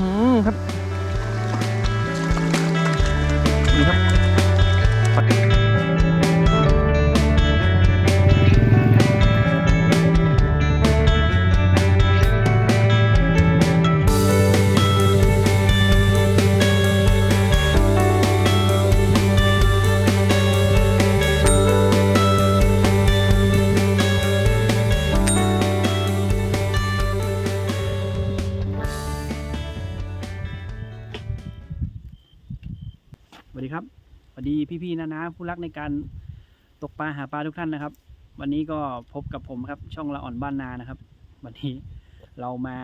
ม รักในการตกปลาหาปลาทุกท่านนะครับ วันนี้ก็พบกับผมครับ ช่องละอ่อนบ้านนานะครับ วันนี้เรามา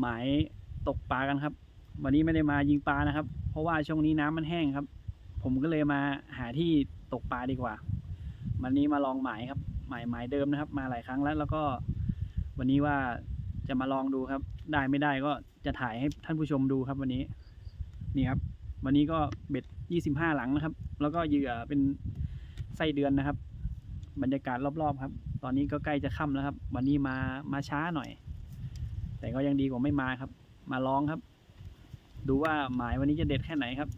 หมายตกปลากันครับ วันนี้ไม่ได้มายิงปลานะครับ เพราะว่าช่วงนี้น้ำมันแห้งครับ ผมก็เลยมาหาที่ตกปลาดีกว่า วันนี้มาลองหมายครับ หมายหมายเดิมนะครับ มาหลายครั้งแล้ว แล้วก็วันนี้ว่าจะมาลองดูครับ ได้ไม่ได้ก็จะถ่ายให้ท่านผู้ชมดูครับวันนี้ นี่ครับ วันนี้ก็เบ็ด25หลังนะครับ แล้วก็เหยื่อเป็นไส้เดือนนะครับ บรรยากาศรอบๆครับ ตอนนี้ก็ใกล้จะค่ำแล้วครับ วันนี้มามาช้าหน่อย แต่ก็ยังดีกว่าไม่มาครับ มาลองครับ ดูว่าหมายวันนี้จะเด็ดแค่ไหนครับ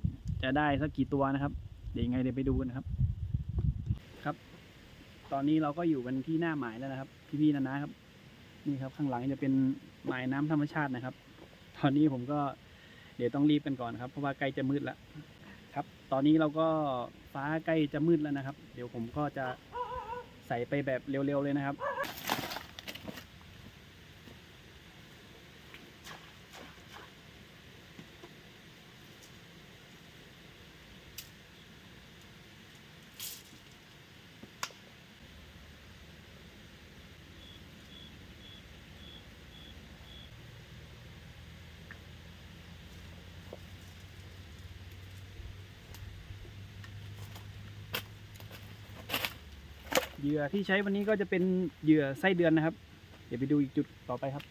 จะได้สักกี่ตัวนะครับ เดี๋ยวยังไงเดี๋ยวไปดูกันครับ ครับ ตอนนี้เราก็อยู่กันที่หน้าหมายแล้วนะครับ พี่ๆนะนะครับ นี่ครับข้างหลังจะเป็นหมายน้ำธรรมชาตินะครับ ตอนนี้ผมก็เดี๋ยวต้องรีบกันก่อนครับ เพราะว่าใกล้จะมืดแล้ว ครับ ตอนนี้เราก็ฟ้าใกล้จะมืดแล้วนะครับ เดี๋ยวผมก็จะใส่ไปแบบเร็วๆเลยนะครับ เหยื่อที่ใช้วันนี้ก็จะเป็นเหยื่อไส้เดือนนะครับ เดี๋ยวไปดูอีกจุดต่อไปครับ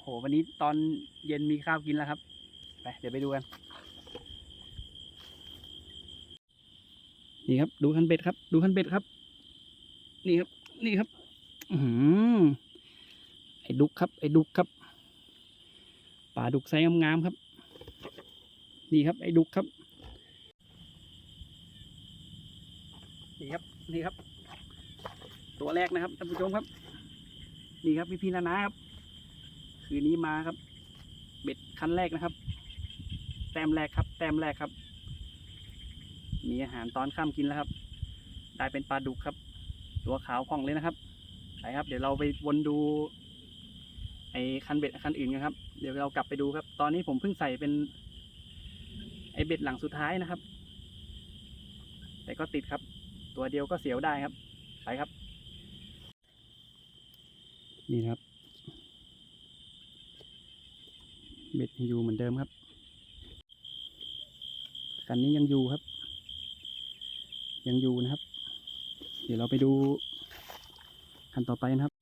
อ้โห วันนี้ตอนเย็นมีข้าวกินแล้วครับ ไป เดี๋ยวไปดูกัน นี่ครับ ดูคันเบ็ดครับ ดูคันเบ็ดครับ นี่ครับ นี่ครับ อือหือไอ้ดุกครับ ไอ้ดุกครับปลาดุกไซส์งามๆครับ นี่ครับ ไอ้ดุกครับ นี่ครับ นี่ครับ ตัวแรกนะครับท่านผู้ชมครับ นี่ครับพี่พีนานาครับ คืนนี้มาครับ เบ็ดคันแรกนะครับ แต้มแรกครับ แต้มแรกครับ มีอาหารตอนค่ำกินแล้วครับ ได้เป็นปลาดุกครับ ตัวขาวผ่องเลยนะครับไปครับ เดี๋ยวเราไปวนดู ไอ้คันเบ็ดคันอื่นกันครับ เดี๋ยวเรากลับไปดูครับ ตอนนี้ผมเพิ่งใส่เป็น ไอ้เบ็ดหลังสุดท้ายนะครับ แต่ก็ติดครับ ตัวเดียวก็เสียวได้ครับ ไปครับ นี่ครับ เบ็ดยังอยู่เหมือนเดิมครับกันนี้ยังอยู่ครับ ยังอยู่นะครับ เดี๋ยวเราไปดูคันต่อไปนะครับ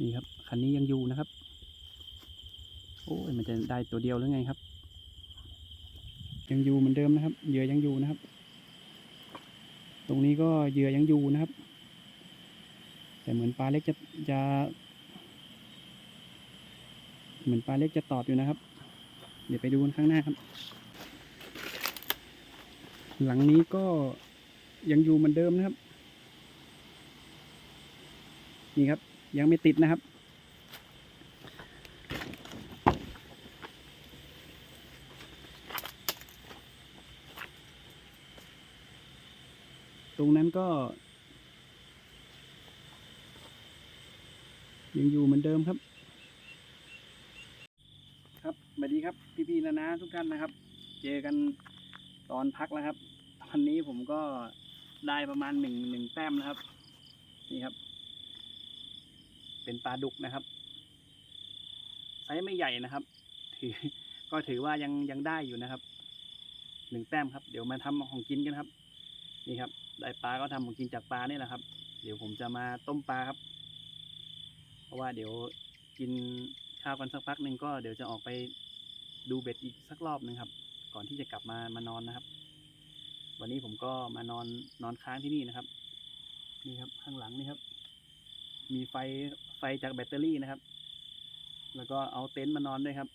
นี่ครับคันนี้ยังอยู่นะครับ โอ้ยมันจะได้ตัวเดียวหรือไงครับ ยังอยู่เหมือนเดิมนะครับ เหยื่อยังอยู่นะครับ ตรงนี้ก็เหยื่อยังอยู่นะครับ แต่เหมือนปลาเล็กจะจะ เหมือนปลาเล็กจะตอดอยู่นะครับ เดี๋ยวไปดูกันข้างหน้าครับ หลังนี้ก็ยังอยู่เหมือนเดิมนะครับ นี่ครับ ยังไม่ติดนะครับ ตรงนั้นก็ ยังอยู่เหมือนเดิมครับ ครับพี่ๆนะนะทุกท่านนะครับ เจอกันตอนพักแล้วครับ ตอนนี้ผมก็ได้ประมาณหนึ่งหนึ่งแต้มนะครับ นี่ครับ เป็นปลาดุกนะครับไซส์ไม่ใหญ่นะครับ ถือก็ถือว่ายังยังได้อยู่นะครับหนึ่งแต้มครับ เดี๋ยวมาทำของกินกันครับ นี่ครับ ได้ปลาก็ทำของกินจากปลานี่แหละครับ เดี๋ยวผมจะมาต้มปลาครับ เพราะว่าเดี๋ยวกินข้าวกันสักพักหนึ่งก็เดี๋ยวจะออกไป ดูเบ็ดอีกสักรอบหนึ่งครับ ก่อนที่จะกลับมามานอนนะครับ วันนี้ผมก็มานอนนอนค้างที่นี่นะครับ นี่ครับข้างหลังนี่ครับ มีไฟไฟจากแบตเตอรี่นะครับ แล้วก็เอาเต็นท์มานอนด้วยครับ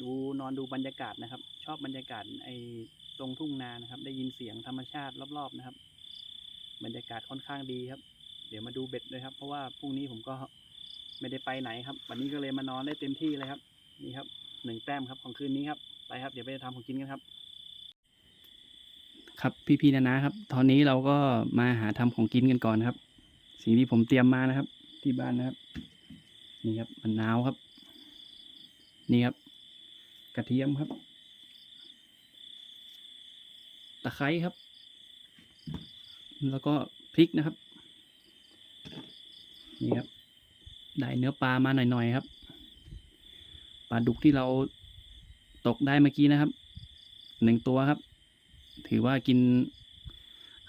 ดูนอนดูบรรยากาศนะครับ ชอบบรรยากาศไอตรงทุ่งนานะครับ ได้ยินเสียงธรรมชาติรอบๆนะครับ บรรยากาศค่อนข้างดีครับ เดี๋ยวมาดูเบ็ดเลยครับ เพราะว่าพรุ่งนี้ผมก็ ไม่ได้ไปไหนครับ วันนี้ก็เลยมานอนได้เต็มที่เลยครับ นี่ครับหนึ่งแต้มครับของคืนนี้ครับไปครับ เดี๋ยวไปทำของกินกันครับ ครับพี่ๆนะนะครับ ตอนนี้เราก็มาหาทำของกินกันก่อนครับ สิ่งที่ผมเตรียมมานะครับ ที่บ้านนะครับ นี่ครับมะนาวครับ นี่ครับ กระเทียมครับ ตะไคร้ครับ แล้วก็พริกนะครับ นี่ครับ ได้เนื้อปลามาหน่อยๆครับ ปลาดุกที่เราตกได้เมื่อกี้นะครับ หนึ่งตัวครับ ถือว่ากิน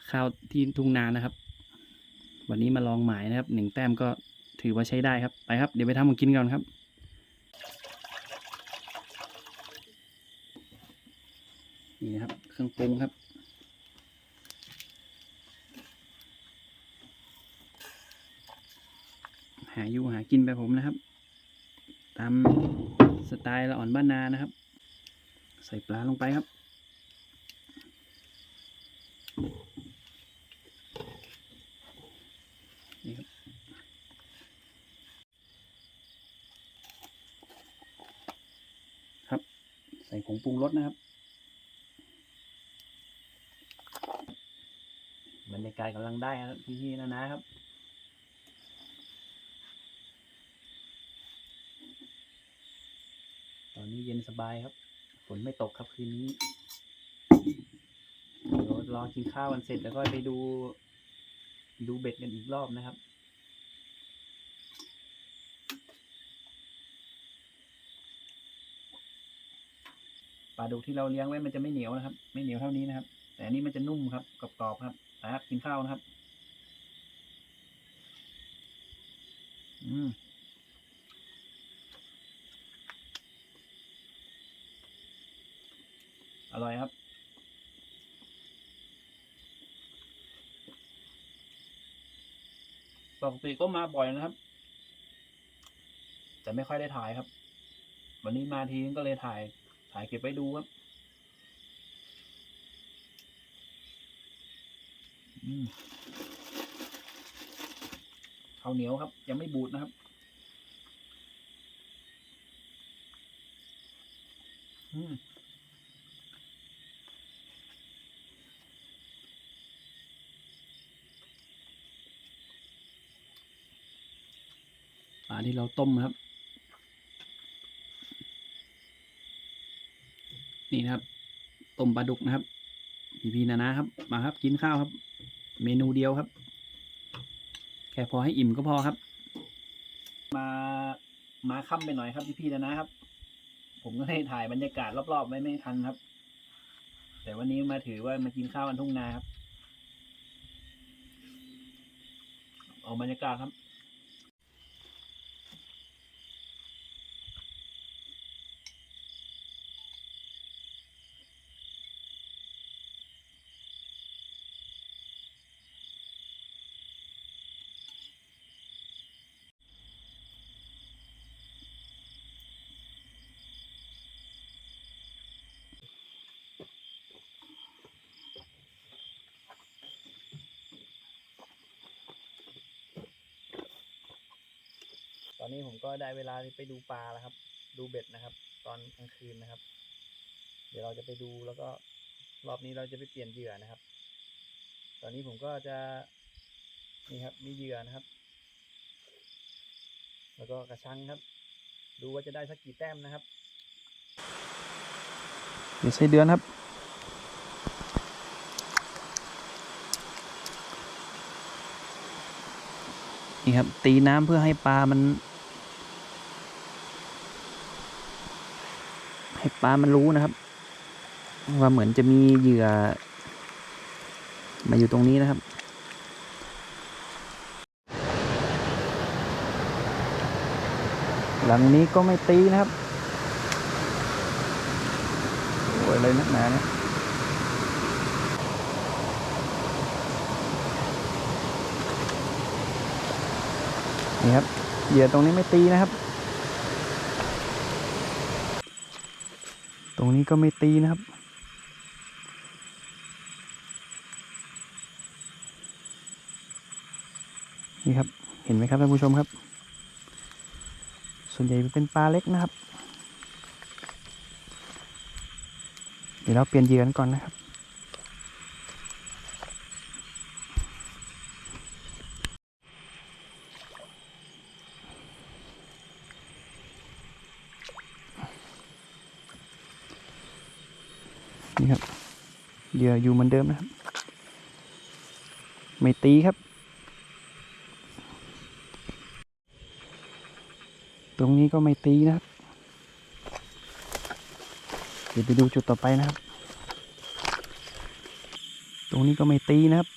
ข้าวที่ทุ่งนานะครับ วันนี้มาลองหมายนะครับ หนึ่งแต้มก็ถือว่าใช้ได้ครับ ไปครับ เดี๋ยวไปทำของกินก่อนครับนี่นะครับ เครื่องปรุงครับ หา อยู่หากินไปผมนะครับ ตามสไตล์ละอ่อนบ้านนานะครับ ใส่ปลาลงไปครับ นี่ครับ ครับ ใส่ผงปรุงรสนะครับบรรยากาศกำลังได้ครับพี่ๆนะนะครับ ตอ นนี้เย็นสบายครับ ฝนไม่ตกครับคืนนี้เดี๋ยวรอกินข้าวกันเสร็จแล้วก็ไปดู ดูเบ็ดกันอีกรอบนะครับปลาดุกที่เราเลี้ยงไว้มันจะไม่เหนียวนะครับ ไม่เหนียวเท่านี้นะครับ แต่อันนี้มันจะนุ่มครับกรอบๆครับนะครับกินข้าวนะครับ อืม ร่อยครับปกติก็มาบ่อยนะครับ แต่ไม่ค่อยได้ถ่ายครับ วันนี้มาทีนึงก็เลยถ่าย ถ่ายเก็บไว้ดูครับอืมข้าวเหนียวครับ ยังไม่บูดนะครับ อืม ปลา ที่เราต้มนะครับ นี่นะครับ ต้มปลาดุกนะครับ พี่พีนานะครับ มาครับ กินข้าวครับ เมนูเดียวครับ แค่พอให้อิ่มก็พอครับ มามาค่ำไปหน่อยครับพี่พีนานะครับ ผมก็ให้ถ่ายบรรยากาศรอบๆไว้ไม่ทันครับ แต่วันนี้มาถือว่ามากินข้าวกันทุ่งนาครับ เอาบรรยากาศครับ ตอนนี้ผมก็ได้เวลาไปดูปลาแล้วครับ ดูเบ็ดนะครับ ตอนกลางคืนนะครับ เดี๋ยวเราจะไปดูแล้วก็รอบนี้เราจะไปเปลี่ยนเหยื่อนะครับ ตอนนี้ผมก็จะนี่ครับ มีเหยื่อนะครับ แล้วก็กระชังครับ ดูว่าจะได้สักกี่แต้มนะครับเดี๋ยวใช้เดือนครับนี่ครับ ตีน้ำเพื่อให้ปลามัน ให้ปลามันรู้นะครับ ว่าเหมือนจะมีเหยื่อ มาอยู่ตรงนี้นะครับหลังนี้ก็ไม่ตีนะครับโอ้ยอะไรนักหนาเนี่ยนี่ครับเหยื่อตรงนี้ไม่ตีนะครับ ตรงนี้ก็ไม่ตีนะครับ นี่ครับ เห็นไหมครับท่านผู้ชมครับ ส่วนใหญ่เป็นปลาเล็กนะครับ เดี๋ยวเราเปลี่ยนเหยื่อกันก่อนนะครับ นี่ครับ เหยื่ อยู่เหมือนเดิมนะครับ ไม่ตีครับ ตรงนี้ก็ไม่ตีนะครับ เดี๋ยวไปดูจุดต่อไปนะครับ ตรงนี้ก็ไม่ตีนะครับ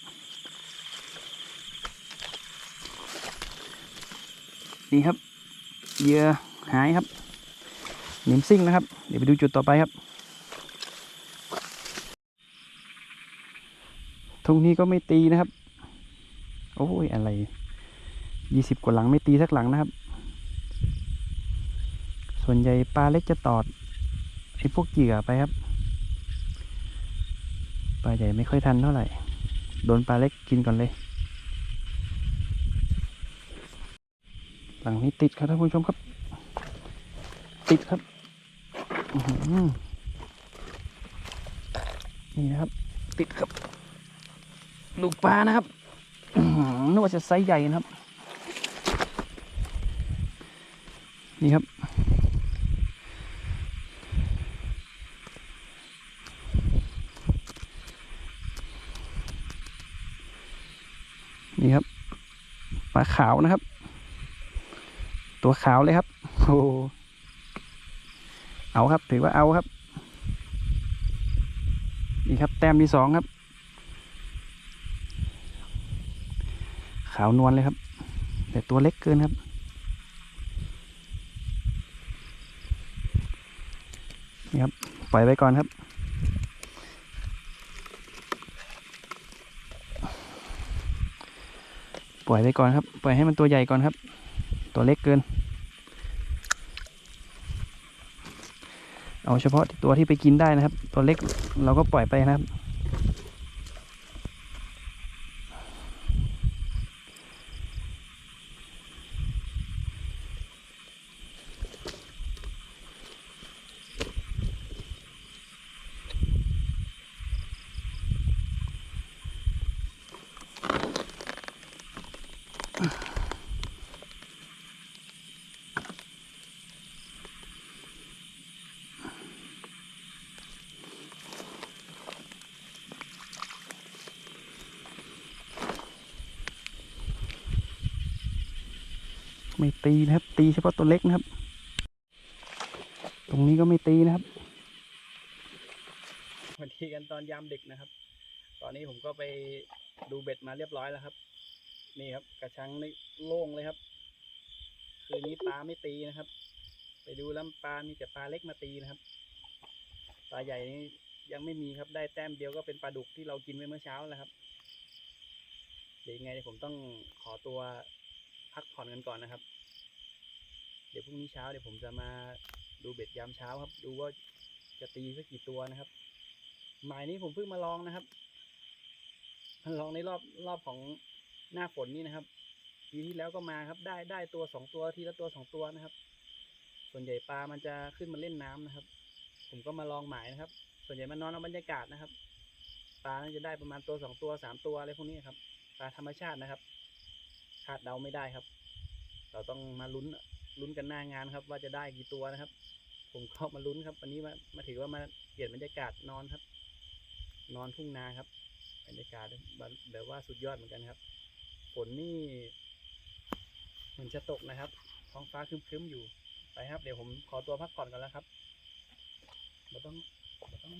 นี่ครับเหยื่อหายครับหนิมซิ่งนะครับ เดี๋ยวไปดูจุดต่อไปครับ ตรงนี้ก็ไม่ตีนะครับ โอ้ยอะไรยี่สิบกว่าหลังไม่ตีสักหลังนะครับ ส่วนใหญ่ปลาเล็กจะตอดไอ้พวกเหยื่อไปครับ ปลาใหญ่ไม่ค่อยทันเท่าไหร่ โดนปลาเล็กกินก่อนเลย หลังนี้ติดครับท่านผู้ชมครับ ติดครับ นี่นะครับ ติดครับ ลูกปลานะครับนึกว่าจะไซส์ใหญ่นะครับ นี่ครับ นี่ครับ ปลาขาวนะครับ ตัวขาวเลยครับ โอ้เอาครับ ถือว่าเอาครับ นี่ครับ แต้มที่สองครับ ขาวนวลเลยครับ แต่ตัวเล็กเกินครับ นี่ครับ ปล่อยไว้ก่อนครับ ปล่อยไว้ก่อนครับ ปล่อยให้มันตัวใหญ่ก่อนครับ ตัวเล็กเกิน เอาเฉพาะตัวที่ไปกินได้นะครับ ตัวเล็กเราก็ปล่อยไปนะครับ ไม่ตีนะครับ ตีเฉพาะตัวเล็กนะครับ ตรงนี้ก็ไม่ตีนะครับมาทีกันตอนยามดึกนะครับ ตอนนี้ผมก็ไปดูเบ็ดมาเรียบร้อยแล้วครับ นี่ครับ กระชังนี่โล่งเลยครับ คืนนี้ปลาไม่ตีนะครับ ไปดูแล้วปลามีแต่ปลาเล็กมาตีนะครับ ปลาใหญ่นี่ยังไม่มีครับ ได้แต้มเดียวก็เป็นปลาดุกที่เรากินไว้เมื่อเช้าแล้วครับ เดี๋ยวยังไงผมต้องขอตัว พักผ่อนกันก่อนนะครับ เดี๋ยวพรุ่งนี้เช้าเดี๋ยวผมจะมาดูเบ็ดยามเช้าครับ ดูว่าจะตีสักกี่ตัวนะครับ หมายนี้ผมเพิ่งมาลองนะครับมาลองในรอบรอบของหน้าฝนนี่นะครับปีที่แล้วก็มาครับ ได้ได้ตัวสองตัวทีละตัวสองตัวนะครับ ส่วนใหญ่ปลามันจะขึ้นมาเล่นน้ำนะครับ ผมก็มาลองหมายนะครับ ส่วนใหญ่มันนอนเอาบรรยากาศนะครับ ปลาน่าจะได้ประมาณตัวสองตัวสามตัวอะไรพวกนี้ครับ ปลาธรรมชาตินะครับ คาดเดาไม่ได้ครับ เราต้องมาลุ้นลุ้นกันหน้างานครับ ว่าจะได้กี่ตัวนะครับ ผมก็มาลุ้นครับ วันนี้มามาถือว่ามาเปลี่ยนบรรยากาศนอนครับ นอนทุ่งนาครับบรรยากาศแบบว่าสุดยอดเหมือนกันครับฝนนี่เหมือนจะตกนะครับ ท้องฟ้าครึ้มๆอยู่ไปครับ เดี๋ยวผมขอตัวพักผ่อนก่อนแล้วครับเราต้องเราต้อง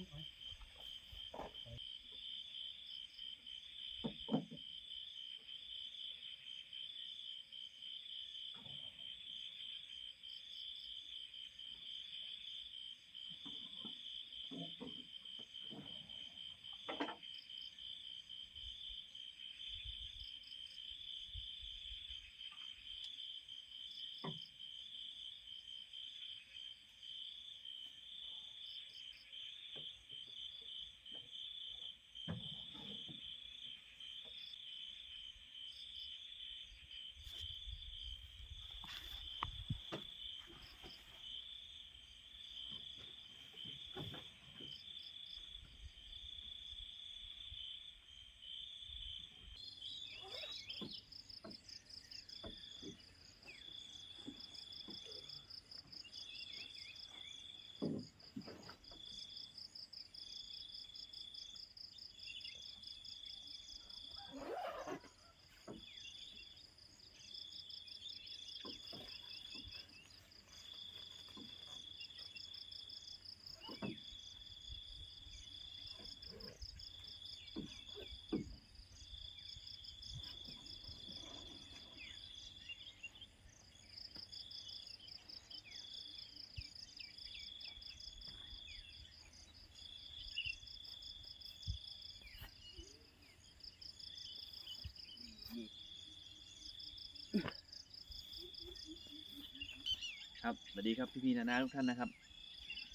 สวัสดีครับพี่ๆนานาทุกท่านนะครับ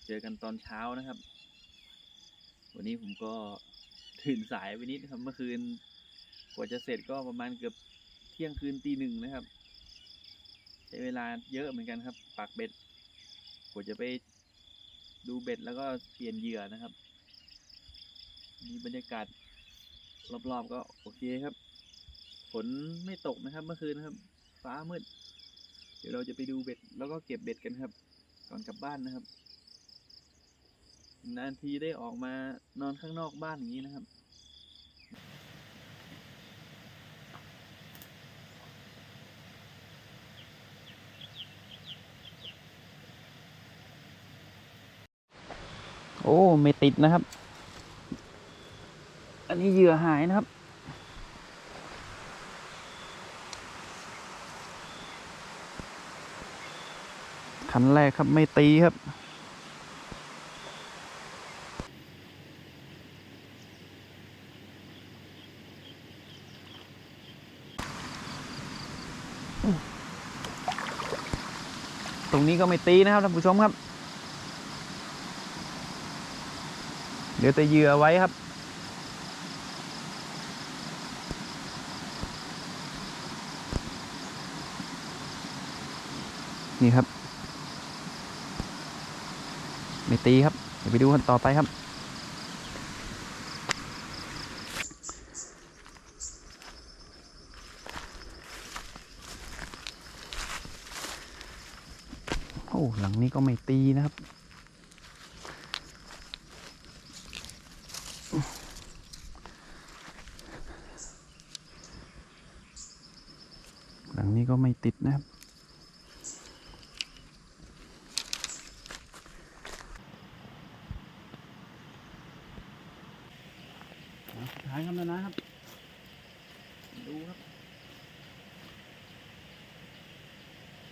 เจอกันตอนเช้านะครับ วันนี้ผมก็ตื่นสายไปนิดนะครับเมื่อคืนกว่าจะเสร็จก็ประมาณเกือบเที่ยงคืนตีหนึ่งนะครับใช้เวลาเยอะเหมือนกันครับปักเบ็ดกว่าจะไปดูเบ็ดแล้วก็เปลี่ยนเหยื่อนะครับมีบรรยากาศรอบๆก็โอเคครับฝนไม่ตกนะครับ เมื่อคืนนะครับ ฟ้ามืด เดี๋ยวเราจะไปดูเบ็ด แล้วก็เก็บเบ็ดกันครับ ก่อนกลับบ้านนะครับ นานทีได้ออกมานอนข้างนอกบ้านอย่างนี้นะครับโอ้ ไม่ติดนะครับ อันนี้เหยื่อหายนะครับ ขันแรกครับไม่ตีครับ ตรงนี้ก็ไม่ตีนะครับท่านผู้ชมครับ เดี๋ยวแต่เหยื่อไว้ครับนี่ครับ ไม่ ตีครับเดี๋ยวไปดูกันต่อไปครับโอ้หลังนี้ก็ไม่ตีนะครับหลังนี้ก็ไม่ติดนะครับ สุดท้ายครับนะนะครับ ดูครับ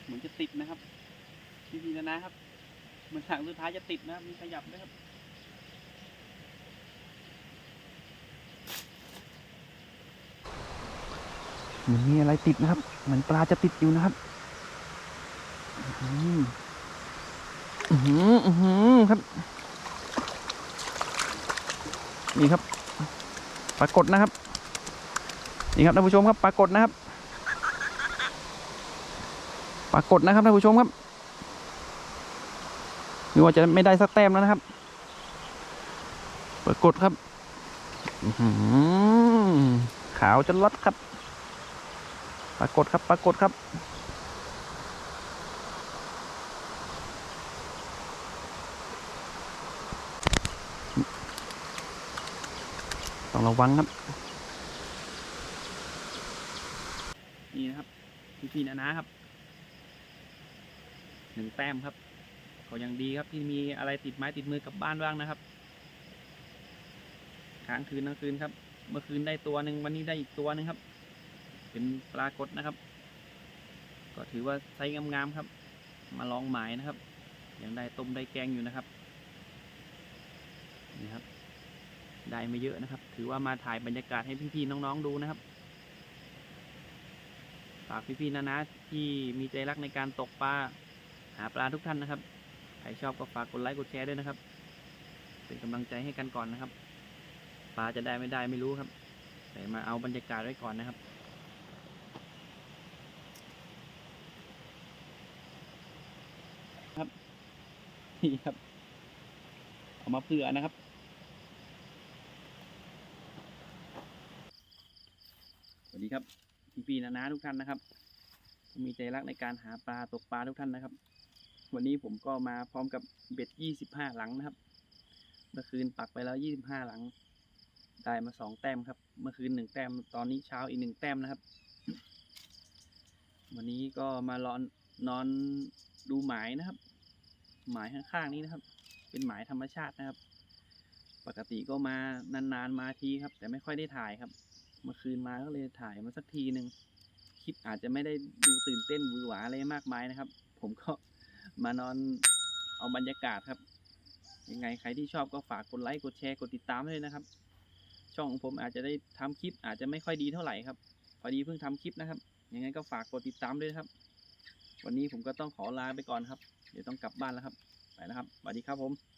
เหมือนจะติดนะครับพี่พีนะนะครับ เหมือนถังสุด ท้ายจะติดนะครับมีขยับด้วยครับเหมือนมีอะไรติดนะครับ เหมือนปลาจะติดอยู่นะครับ อืมอือหืออือหือครับ นี่ครับ ปรากฏนะครับ นี่ครับท่านผู้ชมครับ ปรากฏนะครับ ปรากฏนะครับท่านผู้ชมครับ ไม่ว่าจะไม่ได้สักแต้มแล้วนะครับปรากฏครับขาวจนลัดครับ ปรากฏครับ ปรากฏครับ ต้องระวังครับ นี่นะครับพี่พี่นะนะครับ หนึ่งแต้มครับ ก็ยังดีครับที่มีอะไรติดไม้ติดมือกลับบ้านบ้างนะครับค้างคืนทั้งคืนครับ เมื่อคืนได้ตัวหนึ่งวันนี้ได้อีกตัวหนึ่งครับ เป็นปลากดนะครับ ก็ถือว่าไซส์งามๆครับ มาลองหมายนะครับ ยังได้ต้มได้แกงอยู่นะครับนี่ครับ ได้ไม่เยอะนะครับ ถือว่ามาถ่ายบรรยากาศให้พี่ๆน้องๆดูนะครับฝากพี่ๆนะนะที่มีใจรักในการตกปลาหาปลาทุกท่านนะครับ ครชอบก็ฝากกดไลค์กดแชร์ด้วยนะครับ เป็นกำลังใจให้กันก่อนนะครับปลาจะได้ไม่ได้ไม่รู้ครับ แต่มาเอาบรรยากาศไว้ก่อนนะครับครับนี่ครับเอามาเผื่อนะครับ สวัสดีครับพี่ๆนะนะทุกท่านนะครับ มีใจรักในการหาปลาตกปลาทุกท่านนะครับ วันนี้ผมก็มาพร้อมกับเบ็ดยี่สิบห้าหลังนะครับ เมื่อคืนปักไปแล้วยี่สิบห้าหลัง ได้มาสองแต้มครับ เมื่อคืนหนึ่งแต้ม ตอนนี้เช้าอีกหนึ่งแต้มนะครับ วันนี้ก็มารอนนอนดูหมายนะครับ หมายข้างๆนี้นะครับ เป็นหมายธรรมชาตินะครับ ปกติก็มานานๆมาทีครับ แต่ไม่ค่อยได้ถ่ายครับ เมื่อคืนมาก็เลยถ่ายมาสักทีหนึ่งคลิปอาจจะไม่ได้ดูตื่นเต้นหวือหวาอะไรมากมายนะครับ ผมก็ มานอนเอาบรรยากาศครับ ยังไงใครที่ชอบก็ฝากกดไลค์กดแชร์กดติดตามด้วยนะครับ ช่องของผมอาจจะได้ทำคลิปอาจจะไม่ค่อยดีเท่าไหร่ครับ พอดีเพิ่งทำคลิปนะครับ ยังไงก็ฝากกดติดตามด้วยครับ วันนี้ผมก็ต้องขอลาไปก่อนครับ เดี๋ยวต้องกลับบ้านแล้วครับ ไปนะครับสวัสดีครับผม